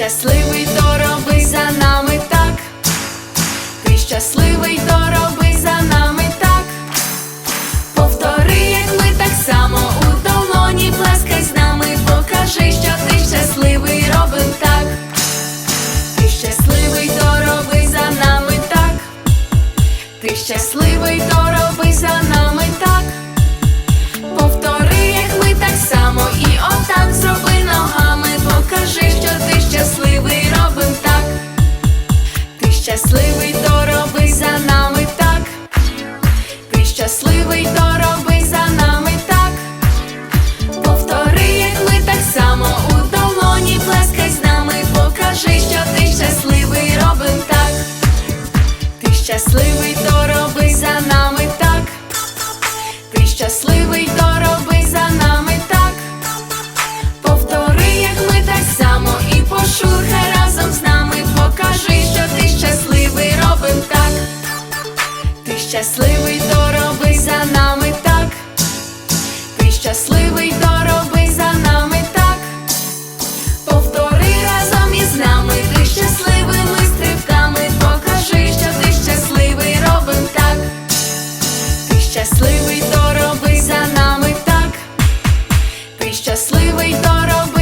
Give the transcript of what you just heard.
щасливий, то роби за нами так. Ти щасливий, то роби за нами так. Повтори, як ми так само у долоні плескай з нами, покажи, що ти щасливий, робим так. Ти щасливий, то роби за нами так. Ти щасливий, щасливий, то роби за нами так. Ти щасливий, то роби за нами так. Повтори, як ми так само у долоні плескай з нами, покажи, що ти щасливий, робим так. Ти щасливий, то роби за нами так. Ти щасливий, то роби щасливий, то роби за нами так. Ти щасливий, то роби за нами так. Повтори разом із нами, ти щасливими стрибками, покажи, що ти щасливий, робим так. Ти щасливий, то роби за нами так. Ти щасливий, то роби